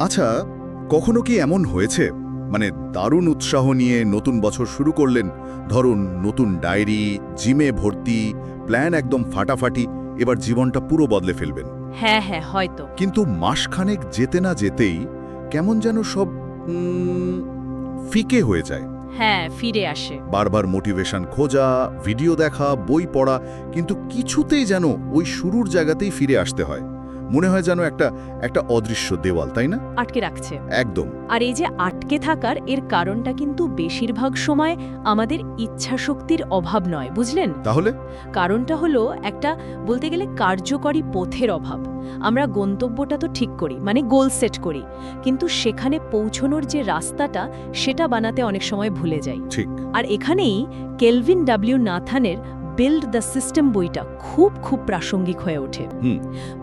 আচ্ছা কখনো কি এমন হয়েছে? মানে দারুণ উৎসাহ নিয়ে নতুন বছর শুরু করলেন ধরুন নতুন ডায়েরি জিমে ভর্তি প্ল্যান একদম ফাটাফাটি এবার জীবনটা পুরো বদলে ফেলবেন। হ্যাঁ হ্যাঁ হয়তো। কিন্তু মাসখানেক যেতে না যেতেই কেমন যেন সব উম, ফিকে হয়ে যায়। হ্যাঁ ফিরে আসে। বারবার মোটিভেশন খোঁজা ভিডিও দেখা বই পড়া কিন্তু কিছুতেই যেন ওই শুরুর জায়গাতেই ফিরে আসতে হয়। মনে হয় যেন একটা একটা অদৃশ্য দেওয়াল তাই না? আটকে রাখছে। একদম। আর এই যে আটকে থাকার এর কারণটা কিন্তু বেশিরভাগ সময় আমাদের ইচ্ছা শক্তির অভাব নয় বুঝলেন? তাহলে? কারণটা হলো একটা বলতে গেলে কার্যকরী পথের অভাব। আমরা গন্তব্যটা তো ঠিক করি মানে গোল সেট করি কিন্তু সেখানে পৌঁছনোর যে রাস্তাটা সেটা বানাতে অনেক সময় ভুলে যাই। ঠিক। আর এখানেই কেলভিন ডাব্লিউ নাথানের বিল্ড দ্য সিস্টেম বইটা খুব খুব প্রাসঙ্গিক হয়ে ওঠে। হুম।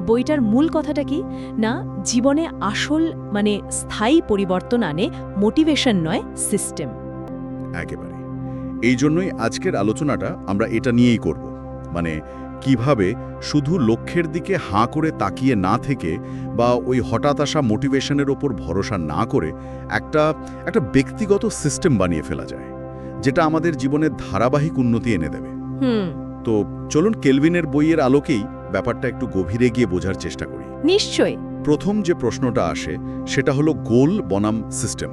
বইটার মূল কথাটা কি? না জীবনে আসল মানে স্থায়ী পরিবর্তন আনে মোটিভেশন নয় সিস্টেম একেবারে। এই জন্যই আজকের আলোচনাটা আমরা এটা নিয়েই করব। মানে কীভাবে শুধু লক্ষ্যের দিকে হাঁ করে তাকিয়ে না থেকে বা ওই হঠাৎ আসা মোটিভেশনের ওপর ভরসা না করে একটা একটা ব্যক্তিগত সিস্টেম বানিয়ে ফেলা যায় যেটা আমাদের জীবনের ধারাবাহিক উন্নতি এনে দেবে। হুম। তো চলুন কেলভিনের বইয়ের আলোকেই ব্যাপারটা একটু গভীরে গিয়ে বোঝার চেষ্টা করি। নিশ্চয়ই। প্রথম যে প্রশ্নটা আসে সেটা হলো গোল বনাম সিস্টেম।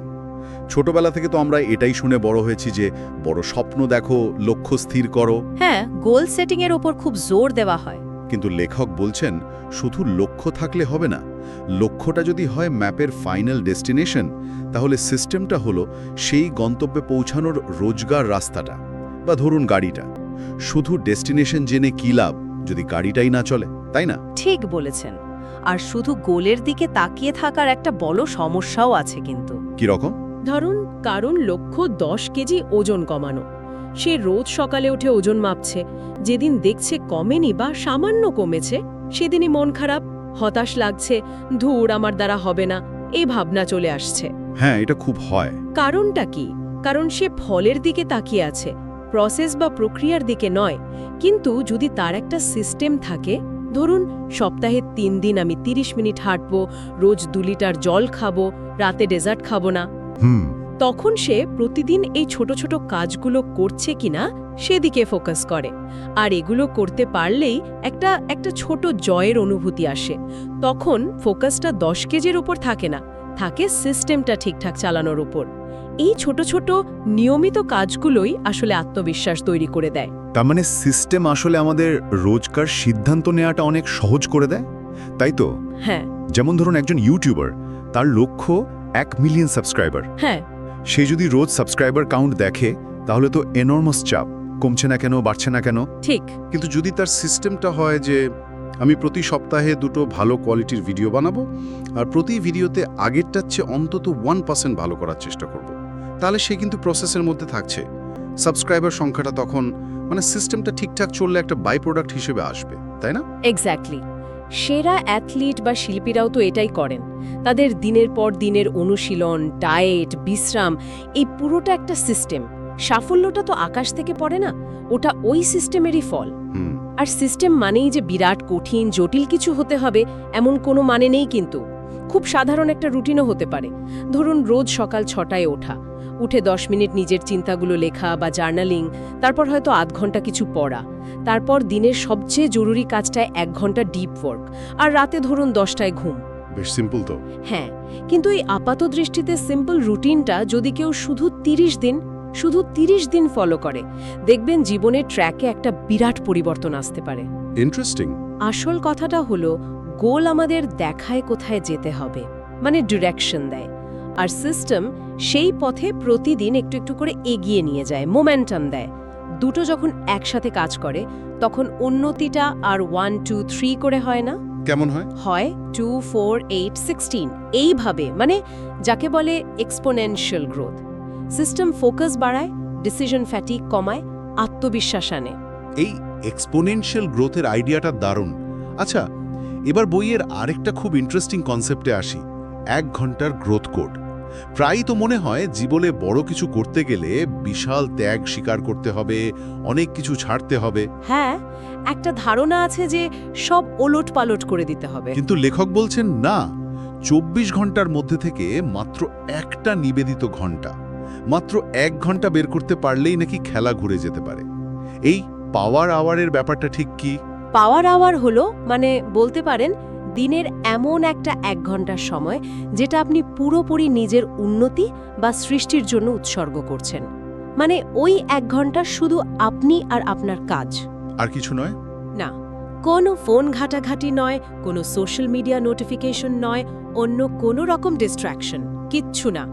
ছোটবেলা থেকে তো আমরা এটাই শুনে বড় হয়েছি যে বড় স্বপ্ন দেখো লক্ষ্য স্থির করো। হ্যাঁ গোল সেটিং এর ওপর খুব জোর দেওয়া হয়। কিন্তু লেখক বলছেন শুধু লক্ষ্য থাকলে হবে না। লক্ষ্যটা যদি হয় ম্যাপের ফাইনাল ডেস্টিনেশন তাহলে সিস্টেমটা হলো সেই গন্তব্যে পৌঁছানোর রোজগার রাস্তাটা বা ধরুন গাড়িটা। শুধু ডেস্টিনেশন জেনে কী লাভ যদি গাড়িটাই না চলে তাই না? ঠিক বলেছেন। আর শুধু গোলের দিকে তাকিয়ে থাকার একটা বড় সমস্যাও আছে কিন্তু। কীরকম ধরুন কারণ লক্ষ্য দশ কেজি ওজন কমানো। সে রোজ সকালে উঠে ওজন মাপছে। যেদিন দেখছে কমেনি বা সামান্য কমেছে সেদিনই মন খারাপ হতাশ লাগছে ধুর আমার দ্বারা হবে না এই ভাবনা চলে আসছে। হ্যাঁ এটা খুব হয়। কারণটা কি? কারণ সে ফলের দিকে তাকিয়ে আছে। প্রসেস বা প্রক্রিয়ার দিকে নয় কিন্তু যদি তার একটা সিস্টেম থাকে ধরুন সপ্তাহে তিন দিন আমি ৩০ মিনিট হাঁটব রোজ দু লিটার জল খাব রাতে ডেজার্ট খাব না হুম। তখন সে প্রতিদিন এই ছোট ছোট কাজগুলো করছে কিনা সেদিকে ফোকাস করে। আর এগুলো করতে পারলেই একটা একটা ছোট জয়ের অনুভূতি আসে। তখন ফোকাসটা দশ কেজির উপর থাকে না থাকে সিস্টেমটা ঠিকঠাক চালানোর উপর। এই ছোট ছোট নিয়মিত কাজগুলোই আসলে আত্মবিশ্বাস তৈরি করে দেয়। তার মানে সিস্টেম আসলে আমাদের রোজকার সিদ্ধান্ত নেওয়াটা অনেক সহজ করে দেয়? তাই তো? হ্যাঁ। যেমন ধরুন একজন ইউটিউবার তার লক্ষ্য এক মিলিয়ন সাবস্ক্রাইবার। হ্যাঁ। সে যদি রোজ সাবস্ক্রাইবার কাউন্ট দেখে তাহলে তো এনর্মাস চাপ। কমছে না কেন বাড়ছে না কেন? ঠিক। কিন্তু যদি তার সিস্টেমটা হয় যে আমি প্রতি সপ্তাহে দুটো ভালো কোয়ালিটির ভিডিও বানাবো আর প্রতি ভিডিওতে আগেরটার চেয়ে অন্তত ওয়ান পার্সেন্ট ভালো করার চেষ্টা করব। তাহলে সে কিন্তু প্রসেসের মধ্যে থাকছে। সাবস্ক্রাইবার সংখ্যাটা তখন মানে সিস্টেমটা ঠিকঠাক চললে একটা বাই প্রোডাক্ট হিসেবে আসবে তাই না? এক্স্যাক্টলি সেরা অ্যাথলিট বা শিল্পীরাও তো এটাই করেন। তাদের দিনের পর দিনের অনুশীলন ডায়েট বিশ্রাম এই পুরোটা একটা সিস্টেম সাফল্যটা তো আকাশ থেকে পড়ে না ওটা ওই সিস্টেমেরই ফল। হুম। আর সিস্টেম মানেই যে বিরাট কঠিন জটিল কিছু হতে হবে এমন কোনো মানে নেই কিন্তু। খুব সাধারণ একটা রুটিনও হতে পারে। ধরুন রোজ সকাল ছটায় ওঠা। উঠে দশ মিনিট নিজের চিন্তাগুলো লেখা বা জার্নালিং তারপর হয়তো আধ ঘণ্টা কিছু পড়া। তারপর দিনের সবচেয়ে জরুরি কাজটায় এক ঘণ্টা ডিপ ওয়ার্ক। আর রাতে ধরুন দশটায় ঘুম। বেশ সিম্পল তো। হ্যাঁ কিন্তু এই আপাত দৃষ্টিতে সিম্পল রুটিনটা যদি কেউ শুধু ৩০ দিন শুধু ৩০ দিন ফলো করে দেখবেন জীবনের ট্র্যাকে একটা বিরাট পরিবর্তন আসতে পারে। ইন্টারেস্টিং আসল কথাটা হলো গোল আমাদের দেখায় কোথায় যেতে হবে মানে ডিরেকশন দেয়। আর সিস্টেম সেই পথে প্রতিদিন একটু একটু করে এগিয়ে নিয়ে যায় মোমেন্টাম দেয়। দুটো যখন একসাথে কাজ করে তখন উন্নতিটা আর ওয়ান টু থ্রি করে হয় না? কেমন হয়? হয় টু ফোর এইট সিক্সটিন এইভাবে মানে যাকে বলে এক্সপোনেনশিয়াল গ্রোথ সিস্টেম ফোকাস বাড়ায় ডিসিশন ফ্যাটিক কমায় আত্মবিশ্বাস আনে। এই এক্সপোনেনশিয়াল গ্রোথের আইডিয়াটা দারুণ। আচ্ছা এবার বইয়ের আরেকটা খুব ইন্টারেস্টিং কনসেপ্টে আসি এক ঘণ্টার গ্রোথ কোড প্রায়ই তো মনে হয় জীবনে বড় কিছু করতে গেলে বিশাল ত্যাগ স্বীকার করতে হবে অনেক কিছু ছাড়তে হবে। হ্যাঁ একটা ধারণা আছে যে সব ওলট পালট করে দিতে হবে। কিন্তু লেখক বলছেন না চব্বিশ ঘণ্টার মধ্যে থেকে মাত্র একটা নিবেদিত ঘণ্টা মাত্র এক ঘণ্টা বের করতে পারলেই নাকি খেলা ঘুরে যেতে পারে। এই পাওয়ার আওয়ারের ব্যাপারটা ঠিক কি? পাওয়ার আওয়ার হলো মানে বলতে পারেন দিনের এমন একটা এক ঘণ্টার সময় যেটা আপনি পুরোপুরি নিজের উন্নতি বা সৃষ্টির জন্য উৎসর্গ করছেন। মানে ওই এক ঘণ্টা শুধু আপনি আর আপনার কাজ। আর কিছু নয়? না কোনো ফোন ঘাটাঘাটি নয় কোনো সোশ্যাল মিডিয়া নোটিফিকেশন নয় অন্য কোনো রকম ডিস্ট্র্যাকশন কিচ্ছু না।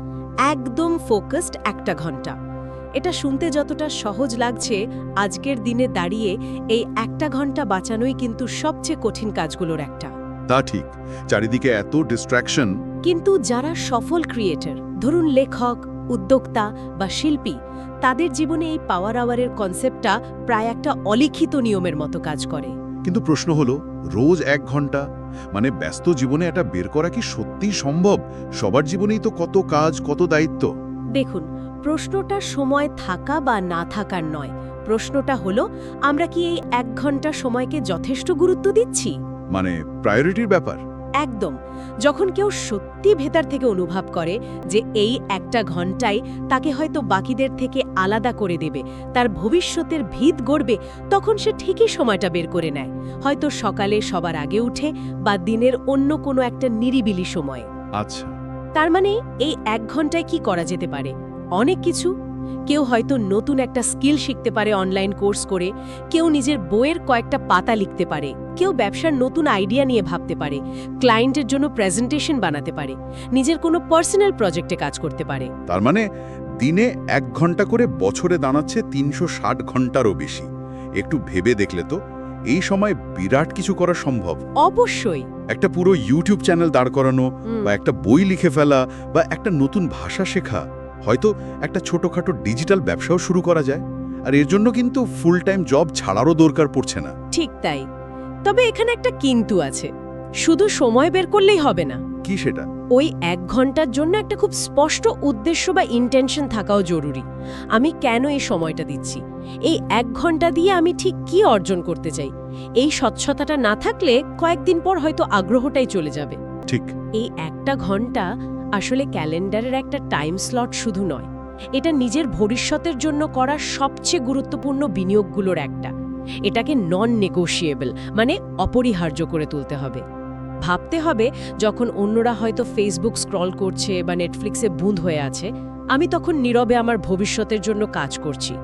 একদম ফোকাসড একটা ঘণ্টা। এটা শুনতে যতটা সহজ লাগছে আজকের দিনে দাঁড়িয়ে এই একটা ঘণ্টা বাঁচানোই কিন্তু সবচেয়ে কঠিন কাজগুলোর একটা। তা ঠিক চারিদিকে এত ডিস্ট্র্যাকশন কিন্তু যারা সফল ক্রিয়েটর ধরুন লেখক উদ্যোক্তা বা শিল্পী তাদের জীবনে এই পাওয়ার আওয়ারের কনসেপ্টটা প্রায় একটা অলিখিত নিয়মের মতো কাজ করে। কিন্তু প্রশ্ন হলো রোজ এক ঘণ্টা? মানে ব্যস্ত জীবনে এটা বের করা কি সত্যিই সম্ভব? সবার জীবনেই তো কত কাজ কত দায়িত্ব? দেখুন প্রশ্নটা সময় থাকা বা না থাকার নয়। প্রশ্নটা হলো আমরা কি এই এক ঘণ্টা সময়কে যথেষ্ট গুরুত্ব দিচ্ছি? মানে প্রায়োরিটির ব্যাপার? একদম। যখন কেউ সত্যি ভেতর থেকে অনুভব করে যে এই একটা ঘন্টাই তাকে হয়তো বাকিদের থেকে আলাদা করে দেবে তার ভবিষ্যতের ভিত গড়বে তখন সে ঠিকই সময়টা বের করে নেয়। হয়তো সকালে সবার আগে উঠে বা দিনের অন্য কোনো একটা নিরিবিলি সময়। আচ্ছা। তার মানে এই এক ঘন্টায় কি করা যেতে পারে? অনেক কিছু। কেউ হয়তো নতুন একটা স্কিল শিখতে পারে অনলাইন কোর্স করে কেউ নিজের বইয়ের কয়েকটা পাতা লিখতে পারে কেউ ব্যবসার নতুন আইডিয়া নিয়ে ভাবতে পারে ক্লায়েন্টের জন্য প্রেজেন্টেশন বানাতে পারে নিজের কোনো পার্সোনাল প্রজেক্টে কাজ করতে পারে। তার মানে দিনে এক ঘণ্টা করে বছরে দাঁড়াচ্ছে তিনশো ষাট ঘন্টারও বেশি। একটু ভেবে দেখলে তো এই সময় বিরাট কিছু করা সম্ভব। অবশ্যই। একটা পুরো ইউটিউব চ্যানেল দাঁড় করানো বা একটা বই লিখে ফেলা বা একটা নতুন ভাষা শেখা হয়তো একটা ছোটখাটো ডিজিটাল ব্যবসাও শুরু করা যায়। আর এর জন্য কিন্তু ফুল টাইম জব ছাড়ারও দরকার পড়ছে না। ঠিক তাই। তবে এখানে একটা কিন্তু আছে। শুধু সময় বের করলেই হবে না। কি সেটা? ওই এক ঘণ্টার জন্য একটা খুব স্পষ্ট উদ্দেশ্য বা ইন্টেনশন থাকাও জরুরি। আমি কেন এই সময়টা দিচ্ছি? এই এক ঘণ্টা দিয়ে আমি ঠিক কি অর্জন করতে চাই? এই স্বচ্ছতাটা না থাকলে কয়েকদিন পর হয়তো আগ্রহটাই চলে যাবে। ঠিক। এই একটা ঘণ্টা আসলে ক্যালেন্ডারের একটা টাইম স্লট শুধু নয়, এটা নিজের ভবিষ্যতের জন্য করা সবচেয়ে গুরুত্বপূর্ণ বিনিয়োগগুলোর একটা। এটাকে নন নেগোশিয়েবল মানে অপরিহার্য করে তুলতে হবে। ভাবতে হবে, যখন অন্যরা হয়তো ফেসবুক স্ক্রল করছে বা নেটফ্লিক্সে বুঁদ হয়ে আছে, আমি তখন নীরবে আমার ভবিষ্যতের জন্য কাজ করছি।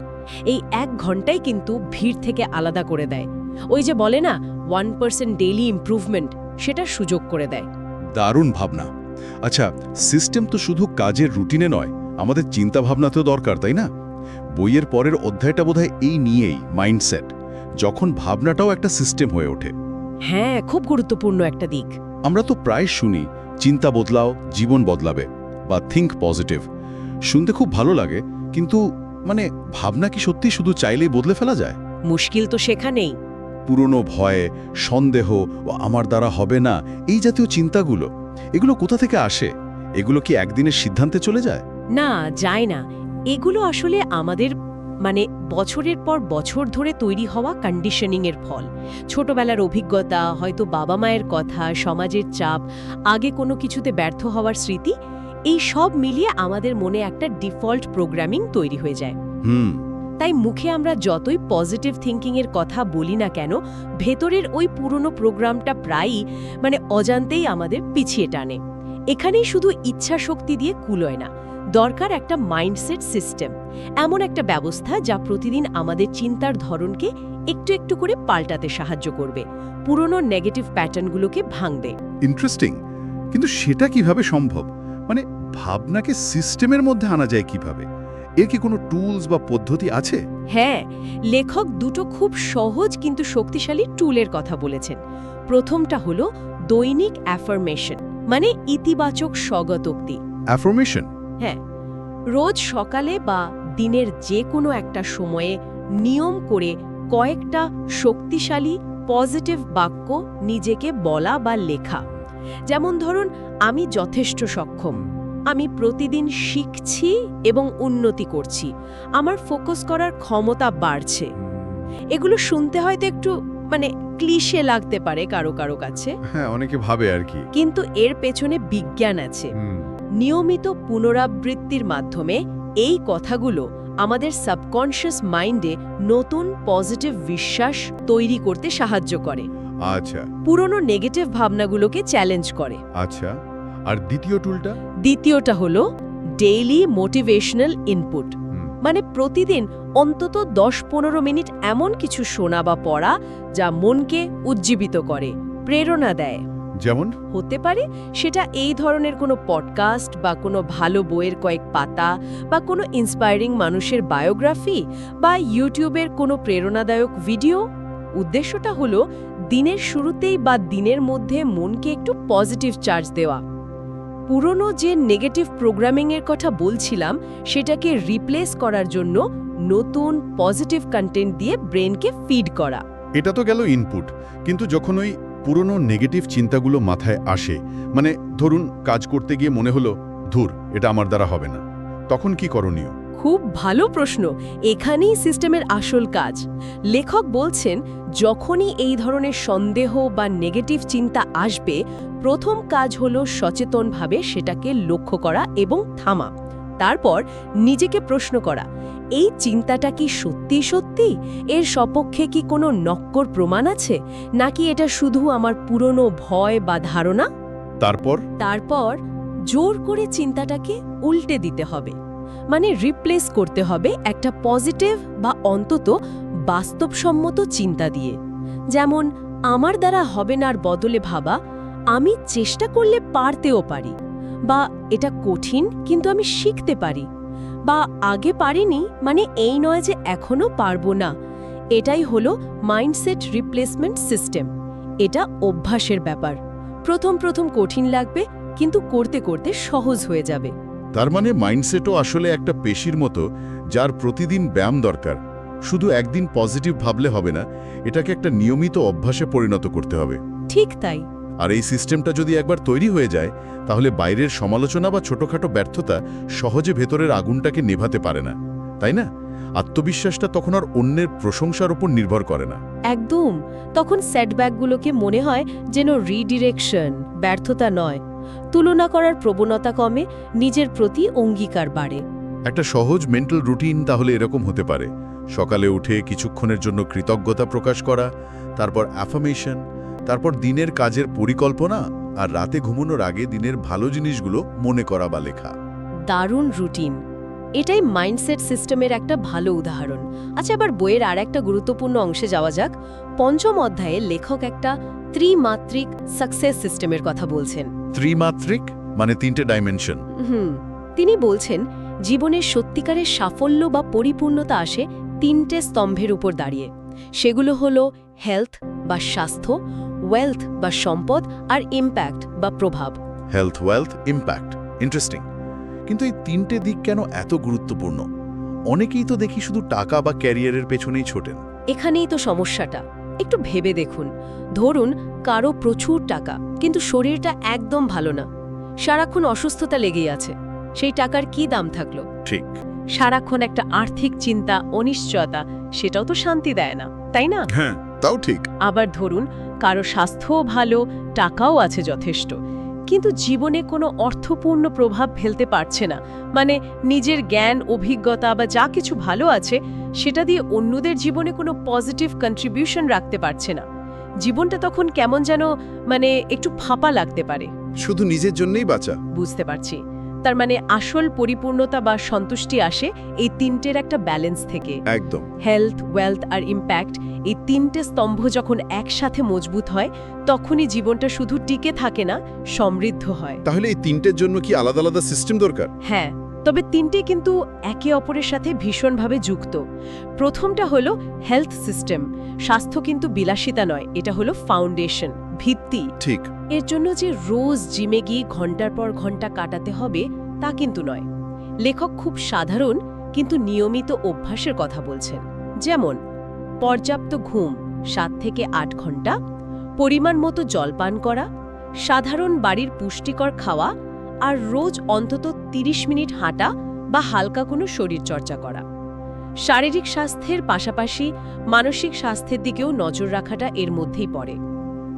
এই এক ঘন্টাই কিন্তু ভিড় থেকে আলাদা করে দেয়। ওই যে বলে না ওয়ান পার্সেন্ট ডেইলি ইম্প্রুভমেন্ট সেটা সুযোগ করে দেয়। দারুণ ভাবনা। আচ্ছা সিস্টেম তো শুধু কাজের রুটিনে নয় আমাদের চিন্তা ভাবনাতেও দরকার তাই না? বইয়ের পরের অধ্যায়টা বোধহয় এই নিয়েই মাইন্ডসেট যখন ভাবনাটাও একটা সিস্টেম হয়ে ওঠে। হ্যাঁ খুব গুরুত্বপূর্ণ একটা দিক। আমরা তো প্রায় শুনি চিন্তা বদলাও জীবন বদলাবে বা থিঙ্ক পজিটিভ শুনতে খুব ভালো লাগে কিন্তু মানে ভাবনা কি সত্যি শুধু চাইলেই বদলে ফেলা যায়? মুশকিল তো সেখানেই। পুরনো ভয়ে সন্দেহ ও আমার দ্বারা হবে না এই জাতীয় চিন্তাগুলো। এগুলো কোথা থেকে আসে? এগুলো কি একদিনের সিদ্ধান্তে চলে যায়? না যায় না। এগুলো আসলে আমাদের মানে বছরের পর বছর ধরে তৈরি হওয়া কন্ডিশনিং এর ফল। ছোটবেলার অভিজ্ঞতা হয়তো বাবা মায়ের কথা সমাজের চাপ আগে কোনো কিছুতে ব্যর্থ হওয়ার স্মৃতি এই সব মিলিয়ে আমাদের মনে একটা ডিফল্ট প্রোগ্রামিং তৈরি হয়ে যায়। হুম। তাই মুখে আমরা যতই পজিটিভ থিঙ্কিংয়ের কথা বলি না কেন, ভেতরের ওই পুরনো প্রোগ্রামটা প্রায়ই মানে অজান্তেই আমাদের পিছিয়ে টানে। এখানেই শুধু ইচ্ছা শক্তি দিয়ে কুলোয় না, দরকার একটা মাইন্ডসেট সিস্টেম এমন একটা ব্যবস্থা যা প্রতিদিন আমাদের চিন্তার ধরনকে একটু একটু করে পাল্টাতে সাহায্য করবে, পুরনো নেগেটিভ প্যাটার্নগুলোকে ভাঙবে। ইন্টারেস্টিং কিন্তু সেটা কীভাবে সম্ভব? মানে ভাবনাকে সিস্টেমের মধ্যে আনা যায় কীভাবে? এর কি কোনো টুলস বা পদ্ধতি আছে? হ্যাঁ লেখক দুটো খুব সহজ কিন্তু শক্তিশালী টুলের কথা বলেছেন। প্রথমটা হলো দৈনিক অ্যাফার্মেশন মানে ইতিবাচক স্বগতোক্তি অ্যাফরমেশন হ্যাঁ রোজ সকালে বা দিনের যে কোনো একটা সময়ে নিয়ম করে কয়েকটা শক্তিশালী পজিটিভ বাক্য নিজেকে বলা বা লেখা। যেমন ধরুন আমি যথেষ্ট সক্ষম। আমি প্রতিদিন শিখছি এবং উন্নতি করছি। আমার ফোকাস করার ক্ষমতা বাড়ছে। এগুলো শুনতে হয়তো একটু মানে ক্লিশে লাগতে পারে কারও কারও কাছে। হ্যাঁ অনেকে ভাবে আর কি। কিন্তু এর পেছনে বিজ্ঞান আছে। নিয়মিত পুনরাবৃত্তির মাধ্যমে এই কথাগুলো আমাদের সাবকনশিয়াস মাইন্ডে নতুন পজিটিভ বিশ্বাস তৈরি করতে সাহায্য করে। আচ্ছা। পুরনো নেগেটিভ ভাবনাগুলোকে চ্যালেঞ্জ করে। আচ্ছা। আর দ্বিতীয় টুলটা দ্বিতীয়টা হলো ডেইলি মোটিভেশনাল ইনপুট মানে প্রতিদিন অন্তত দশ পনেরো মিনিট এমন কিছু শোনা বা পড়া যা মনকে উজ্জীবিত করে প্রেরণা দেয়। যেমন? হতে পারে সেটা এই ধরনের কোনো পডকাস্ট বা কোনো ভালো বইয়ের কয়েক পাতা বা কোনো ইন্সপায়ারিং মানুষের বায়োগ্রাফি বা ইউটিউবের কোনো প্রেরণাদায়ক ভিডিও উদ্দেশ্যটা হলো দিনের শুরুতেই বা দিনের মধ্যে মনকে একটু পজিটিভ চার্জ দেওয়া। পুরনো যে নেগেটিভ প্রোগ্রামিংয়ের কথা বলছিলাম, সেটাকে রিপ্লেস করার জন্য নতুন পজিটিভ কন্টেন্ট দিয়ে ব্রেনকে ফিড করা। এটা তো গেল ইনপুট কিন্তু যখন ওই পুরনো নেগেটিভ চিন্তাগুলো মাথায় আসে মানে ধরুন কাজ করতে গিয়ে মনে হলো, ধুর, এটা আমার দ্বারা হবে না। তখন কি করণীয়? খুব ভালো প্রশ্ন। এখানেই সিস্টেমের আসল কাজ। লেখক বলছেন যখনই এই ধরনের সন্দেহ বা নেগেটিভ চিন্তা আসবে প্রথম কাজ হলো সচেতনভাবে সেটাকে লক্ষ্য করা এবং থামা। তারপর নিজেকে প্রশ্ন করা এই চিন্তাটা কি সত্যি সত্যি? এর সপক্ষে কি কোনো নক্কর প্রমাণ আছে? নাকি এটা শুধু আমার পুরনো ভয় বা ধারণা? তারপর? তারপর জোর করে চিন্তাটাকে উল্টে দিতে হবে। মানে রিপ্লেস করতে হবে একটা পজিটিভ বা অন্তত বাস্তবসম্মত চিন্তা দিয়ে। যেমন, আমার দ্বারা হবে নার বদলে ভাবা, আমি চেষ্টা করলে পারতেও পারি। বা, এটা কঠিন, কিন্তু আমি শিখতে পারি। বা, আগে পারিনি মানে এই নয় যে এখনও পারব না। এটাই হলো মাইন্ডসেট রিপ্লেসমেন্ট সিস্টেম এটা অভ্যাসের ব্যাপার। প্রথম প্রথম কঠিন লাগবে, কিন্তু করতে করতে সহজ হয়ে যাবে। তার মানে মাইন্ডসেটও আসলে একটা পেশির মতো যার প্রতিদিন ব্যায়াম দরকার। শুধু একদিন পজিটিভ ভাবলে হবে না এটাকে একটা নিয়মিত অভ্যাসে পরিণত করতে হবে। ঠিক তাই। আর এই সিস্টেমটা যদি একবার তৈরি হয়ে যায় তাহলে বাইরের সমালোচনা বা ছোটখাটো ব্যর্থতা সহজে ভেতরের আগুনটাকে নেভাতে পারে না। তাই না? আত্মবিশ্বাসটা তখন আর অন্যের প্রশংসার উপর নির্ভর করে না। একদম। তখন সেটব্যাকগুলোকে মনে হয় যেন রিডিরেকশন ব্যর্থতা নয়। তুলনা করার প্রবণতা কমে নিজের প্রতি অঙ্গীকার বাড়ে। একটা সহজ মেন্টাল রুটিন তাহলে এরকম হতে পারে। সকালে উঠে কিছুক্ষণের জন্য কৃতজ্ঞতা প্রকাশ করা তারপর অ্যাফামেশন তারপর দিনের কাজের পরিকল্পনা আর রাতে ঘুমানোর আগে দিনের ভালো জিনিসগুলো মনে করা বা লেখা। দারুণ রুটিন এটাই মাইন্ডসেট সিস্টেমের একটা ভালো উদাহরণ। আচ্ছা এবার বইয়ের আর একটা গুরুত্বপূর্ণ অংশে যাওয়া যাক। পঞ্চম অধ্যায়ে লেখক একটা ত্রিমাত্রিক সাকসেস সিস্টেমের কথা বলছেন। ত্রিমাত্রিক মানে তিনটে ডাইমেনশন হুম তিনি বলছেন জীবনের সত্যিকারের সাফল্য বা পরিপূর্ণতা আসে তিনটে স্তম্ভের উপর দাঁড়িয়ে। সেগুলো হলো হেলথ বা স্বাস্থ্য ওয়েলথ বা সম্পদ আর ইম্প্যাক্ট বা প্রভাব। হেলথ ওয়েলথ ইম্প্যাক্ট ইন্টারেস্টিং কিন্তু এই তিনটে দিক কেন এত গুরুত্বপূর্ণ? অনেকেই তো দেখি শুধু টাকা বা ক্যারিয়ারের পেছনেই ছোটেন। এখানেই তো সমস্যাটা। একটু ভেবে দেখুন। ধরুন কারও প্রচুর টাকা কিন্তু শরীরটা একদম ভালো না। সারাক্ষণ অসুস্থতা লেগেই আছে। সেই টাকার কি দাম থাকল? ঠিক। সারাক্ষণ একটা আর্থিক চিন্তা অনিশ্চয়তা সেটাও তো শান্তি দেয় না তাই না? হ্যাঁ তাও ঠিক। আবার ধরুন কারও স্বাস্থ্যও ভালো টাকাও আছে যথেষ্ট। কিন্তু জীবনে কোনো অর্থপূর্ণ প্রভাব ফেলতে পারছে না। মানে নিজের জ্ঞান অভিজ্ঞতা বা যা কিছু ভালো আছে সেটা দিয়ে অন্যদের জীবনে কোনো পজিটিভ কন্ট্রিবিউশন রাখতে পারছে না। জীবনটা তখন কেমন যেন মানে একটু ফাঁপা লাগতে পারে। শুধু নিজের জন্যই বাঁচা। বুঝতে পারছি। তার মানে আসল পরিপূর্ণতা বা সন্তুষ্টি আসে এই তিনটের একটা ব্যালেন্স থেকে। একদম। হেলথ ওয়েলথ আর ইম্প্যাক্ট এই তিনটে স্তম্ভ যখন একসাথে মজবুত হয় তখনই জীবনটা শুধু টিকে থাকে না সমৃদ্ধ হয়। তাহলে এই তিনটের জন্য কি আলাদা আলাদা সিস্টেম দরকার? হ্যাঁ তবে তিনটে কিন্তু একে অপরের সাথে ভীষণভাবে যুক্ত। প্রথমটা হলো হেলথ সিস্টেম স্বাস্থ্য কিন্তু বিলাসিতা নয় এটা হলো ফাউন্ডেশন ভিত্তি। ঠিক। এর জন্য যে রোজ জিমে গিয়ে ঘণ্টার পর ঘণ্টা কাটাতে হবে তা কিন্তু নয়। লেখক খুব সাধারণ কিন্তু নিয়মিত অভ্যাসের কথা বলছেন। যেমন পর্যাপ্ত ঘুম সাত থেকে আট ঘণ্টা পরিমাণ মতো জলপান করা সাধারণ বাড়ির পুষ্টিকর খাওয়া আর রোজ অন্তত ৩০ মিনিট হাঁটা বা হালকা কোনো শরীরচর্চা করা। শারীরিক স্বাস্থ্যের পাশাপাশি মানসিক স্বাস্থ্যের দিকেও নজর রাখাটা এর মধ্যেই পড়ে।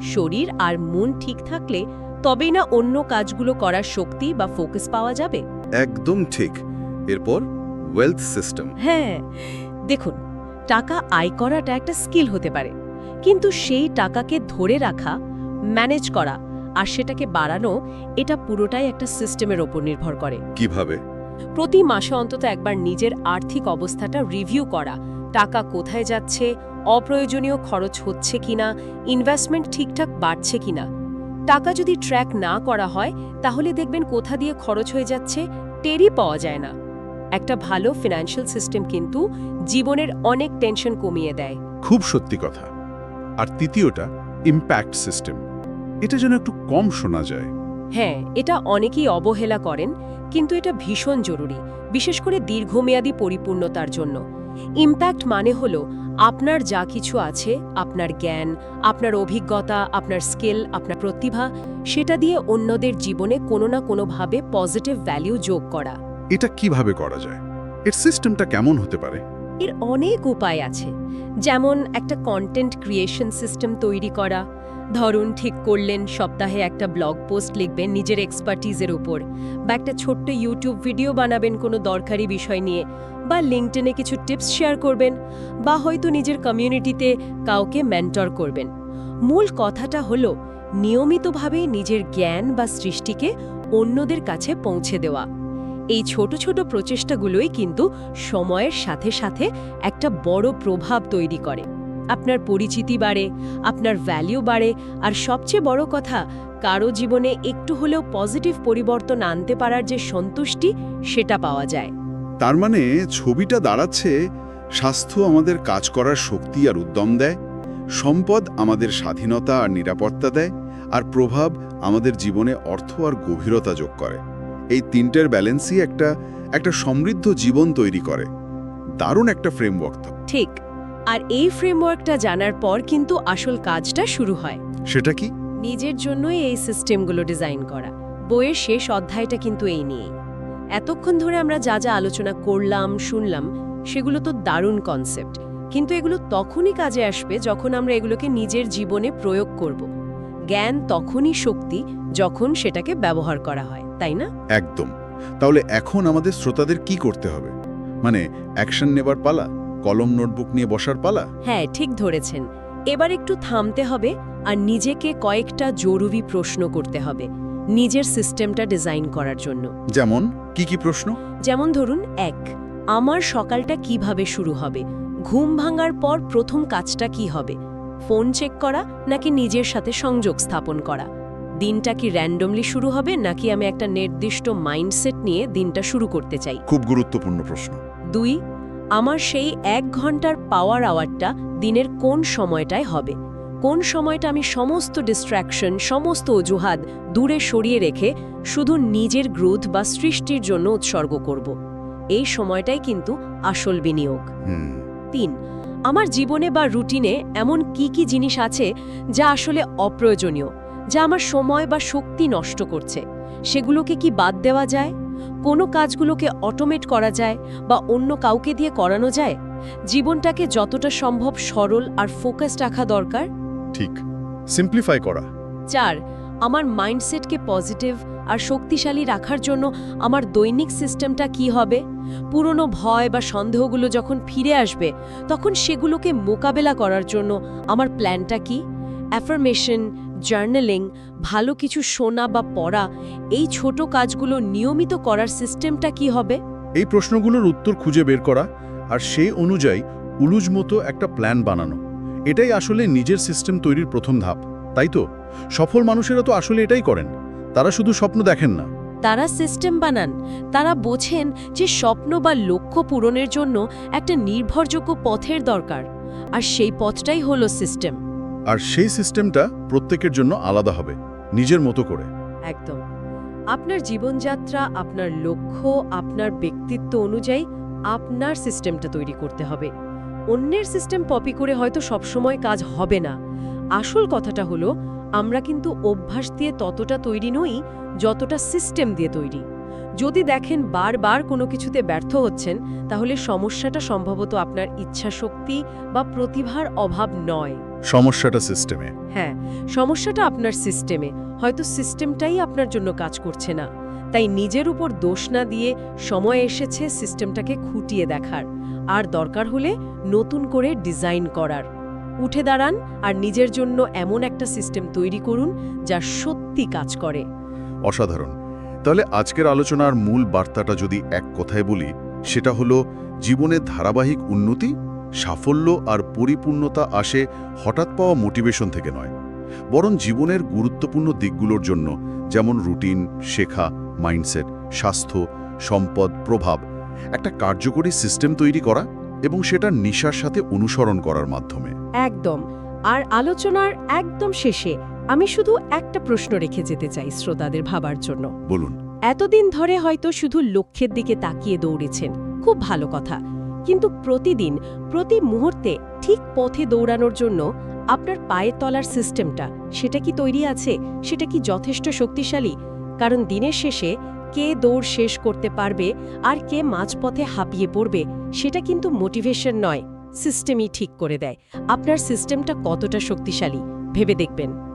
শরীর আর মন ঠিক থাকলে তবেই না অন্য কাজগুলো করার শক্তি বা ফোকাস পাওয়া যাবে। একদম ঠিক। এরপর ওয়েলথ সিস্টেম হ্যাঁ দেখুন টাকা আয় করাটা একটা স্কিল হতে পারে কিন্তু সেই টাকাকে ধরে রাখা ম্যানেজ করা আর সেটাকে বাড়ানো এটা পুরোটাই একটা সিস্টেমের ওপর নির্ভর করে। কীভাবে? প্রতি মাসে অন্তত একবার নিজের আর্থিক অবস্থাটা রিভিউ করা টাকা কোথায় যাচ্ছে অপ্রয়োজনীয় খরচ হচ্ছে কিনা ইনভেস্টমেন্ট ঠিকঠাক বাড়ছে কিনা। টাকা যদি ট্র্যাক না করা হয় তাহলে দেখবেন কোথা দিয়ে খরচ হয়ে যাচ্ছে টেরই পাওয়া যায় না। একটা ভালো ফিনান্সিয়াল সিস্টেম কিন্তু জীবনের অনেক টেনশন কমিয়ে দেয়। খুব সত্যি কথা। আর তৃতীয়টা ইম্প্যাক্ট সিস্টেম এটা যেন একটু কম শোনা যায়। হ্যাঁ এটা অনেকেই অবহেলা করেন কিন্তু এটা ভীষণ জরুরি বিশেষ করে দীর্ঘমেয়াদী পরিপূর্ণতার জন্য। ইম্প্যাক্ট মানে হলো আপনার যা কিছু আছে আপনার জ্ঞান আপনার অভিজ্ঞতা আপনার স্কিল আপনার প্রতিভা সেটা দিয়ে অন্যদের জীবনে কোনো না কোনোভাবে পজিটিভ ভ্যালিউ যোগ করা। এটা কীভাবে করা যায়? এর সিস্টেমটা কেমন হতে পারে? এর অনেক উপায় আছে। যেমন একটা কন্টেন্ট ক্রিয়েশন সিস্টেম তৈরি করা ধরুন, ঠিক করলেন, সপ্তাহে একটা ব্লগ পোস্ট লিখবেন নিজের এক্সপার্টিজের উপর বা একটা ছোট্ট ইউটিউব ভিডিও বানাবেন কোনো দরকারি বিষয় নিয়ে বা লিঙ্কটেনে কিছু টিপস শেয়ার করবেন বা হয়তো নিজের কমিউনিটিতে কাউকে মেন্টর করবেন। মূল কথাটা হলো নিয়মিতভাবে নিজের জ্ঞান বা সৃষ্টিকে অন্যদের কাছে পৌঁছে দেওয়া। এই ছোট ছোট প্রচেষ্টাগুলোই কিন্তু সময়ের সাথে সাথে একটা বড় প্রভাব তৈরি করে। আপনার পরিচিতি বাড়ে আপনার ভ্যালিউ বাড়ে আর সবচেয়ে বড় কথা কারও জীবনে একটু হলেও পজিটিভ পরিবর্তন আনতে পারার যে সন্তুষ্টি সেটা পাওয়া যায়। তার মানে ছবিটা দাঁড়াচ্ছে স্বাস্থ্য আমাদের কাজ করার শক্তি আর উদ্যম দেয় সম্পদ আমাদের স্বাধীনতা আর নিরাপত্তা দেয় আর প্রভাব আমাদের জীবনে অর্থ আর গভীরতা যোগ করে। এই তিনটের ব্যালেন্সই একটা একটা সমৃদ্ধ জীবন তৈরি করে। দারুণ একটা ফ্রেমওয়ার্ক তো। ঠিক। আর এই ফ্রেমওয়ার্কটা জানার পর কিন্তু আসল কাজটা শুরু হয়। সেটা কি? নিজের জন্যই এই সিস্টেমগুলো ডিজাইন করা। বইয়ের শেষ অধ্যায়টা কিন্তু এই নিয়েই। এতক্ষণ ধরে আমরা যা যা আলোচনা করলাম শুনলাম সেগুলো তো দারুণ কনসেপ্ট কিন্তু এগুলো তখনই কাজে আসবে যখন আমরা এগুলোকে নিজের জীবনে প্রয়োগ করব। জ্ঞান তখনই শক্তি যখন সেটাকে ব্যবহার করা হয় তাই না? একদম। তাহলে এখন আমাদের শ্রোতাদের কি করতে হবে? মানে অ্যাকশন নেবার পালা? কলম নোটবুক নিয়ে বসার পালা? হ্যাঁ ঠিক ধরেছেন। এবার একটু থামতে হবে আর নিজেকে কয়েকটা জরুরি প্রশ্ন করতে হবে নিজের সিস্টেমটা ডিজাইন করার জন্য। যেমন কি কি প্রশ্ন? যেমন ধরুন এক আমার সকালটা কীভাবে শুরু হবে? ঘুম ভাঙার পর প্রথম কাজটা কি হবে? ফোন চেক করা নাকি নিজের সাথে সংযোগ স্থাপন করা? দিনটা কি র্যান্ডমলি শুরু হবে নাকি আমি একটা নির্দিষ্ট মাইন্ডসেট নিয়ে দিনটা শুরু করতে চাই? খুব গুরুত্বপূর্ণ প্রশ্ন। দুই আমার সেই এক ঘণ্টার পাওয়ার আওয়ারটা দিনের কোন সময়টায় হবে? কোন সময়টা আমি সমস্ত ডিস্ট্র্যাকশন সমস্ত অজুহাত দূরে সরিয়ে রেখে শুধু নিজের গ্রোথ বা সৃষ্টির জন্য উৎসর্গ করব? এই সময়টাই কিন্তু আসল বিনিয়োগ। তিন আমার জীবনে বা রুটিনে এমন কি কি জিনিস আছে যা আসলে অপ্রয়োজনীয় যা আমার সময় বা শক্তি নষ্ট করছে? সেগুলোকে কি বাদ দেওয়া যায়? কোনো কাজগুলোকে অটোমেট করা যায় বা অন্য কাউকে দিয়ে করানো যায়? জীবনটাকে যতটা সম্ভব সরল আর ফোকাস রাখা দরকার? ঠিক। সিম্পলিফাই করা। চার আমার মাইন্ডসেটকে পজিটিভ আর শক্তিশালী রাখার জন্য আমার দৈনিক সিস্টেমটা কি হবে? পুরনো ভয় বা সন্দেহগুলো যখন ফিরে আসবে তখন সেগুলোকে মোকাবেলা করার জন্য আমার প্ল্যানটা কি? অ্যাফার্মেশন জার্নালিং ভালো কিছু শোনা বা পড়া এই ছোট কাজগুলো নিয়মিত করার সিস্টেমটা কি হবে? এই প্রশ্নগুলোর উত্তর খুঁজে বের করা আর সেই অনুযায়ী উলুজ মতো একটা প্ল্যান বানানো। এটাই আসলে নিজের সিস্টেম তৈরির প্রথম ধাপ তাই তো? সফল মানুষেরা তো আসলে এটাই করেন তারা শুধু স্বপ্ন দেখেন না। তারা সিস্টেম বানান তারা বোঝেন যে স্বপ্ন বা লক্ষ্য পূরণের জন্য একটা নির্ভরযোগ্য পথের দরকার আর সেই পথটাই হলো সিস্টেম। আর সেই সিস্টেমটা প্রত্যেকের জন্য আলাদা হবে, নিজের মতো করে। একদম। আপনার জীবনযাত্রা, আপনার লক্ষ্য, আপনার ব্যক্তিত্ব অনুযায়ী আপনার সিস্টেমটা তৈরি করতে হবে। অন্যের সিস্টেম কপি করে হয়তো সবসময় কাজ হবে না। আসল কথাটা হলো, আমরা কিন্তু অভ্যাস দিয়ে ততটা তৈরি নই, যতটা সিস্টেম দিয়ে তৈরি। যদি দেখেন বারবার কোনো কিছুতে ব্যর্থ হচ্ছেন তাহলে সমস্যাটা সম্ভবত আপনার ইচ্ছাশক্তি বা প্রতিভার অভাব নয়। সমস্যাটা সিস্টেমে হ্যাঁ সমস্যাটা আপনার সিস্টেমে হয়তো সিস্টেমটাই আপনার জন্য কাজ করছে না। তাই নিজের উপর দোষ না দিয়ে সময় এসেছে সিস্টেমটাকে খুঁটিয়ে দেখার। আর দরকার হলে নতুন করে ডিজাইন করার। উঠে দাঁড়ান আর নিজের জন্য এমন একটা সিস্টেম তৈরি করুন যা সত্যি কাজ করে। অসাধারণ। তাহলে আজকের আলোচনার মূল বার্তাটা যদি এক কথায় বলি, সেটা হলো জীবনের ধারাবাহিক উন্নতি, সাফল্য আর পরিপূর্ণতা আসে হঠাৎ পাওয়া মোটিভেশন থেকে নয়, বরং জীবনের গুরুত্বপূর্ণ দিকগুলোর জন্য, যেমন রুটিন, শেখা, মাইন্ডসেট, স্বাস্থ্য, সম্পদ, প্রভাব, একটা কার্যকরী সিস্টেম তৈরি করা এবং সেটা নিশার সাথে অনুসরণ করার মাধ্যমে। একদম। আর আলোচনার একদম শেষে আমি শুধু একটা প্রশ্ন রেখে যেতে চাই শ্রোতাদের ভাবার জন্য। বলুন। এতদিন ধরে হয়তো শুধু লক্ষ্যের দিকে তাকিয়ে দৌড়েছেন খুব ভালো কথা। কিন্তু প্রতিদিন প্রতি মুহূর্তে ঠিক পথে দৌড়ানোর জন্য আপনার পায়ের তলার সিস্টেমটা সেটা কি তৈরি আছে? সেটা কি যথেষ্ট শক্তিশালী? কারণ দিনের শেষে কে দৌড় শেষ করতে পারবে আর কে মাঝপথে হাঁপিয়ে পড়বে সেটা কিন্তু মোটিভেশন নয়। সিস্টেমই ঠিক করে দেয়। আপনার সিস্টেমটা কতটা শক্তিশালী ভেবে দেখবেন।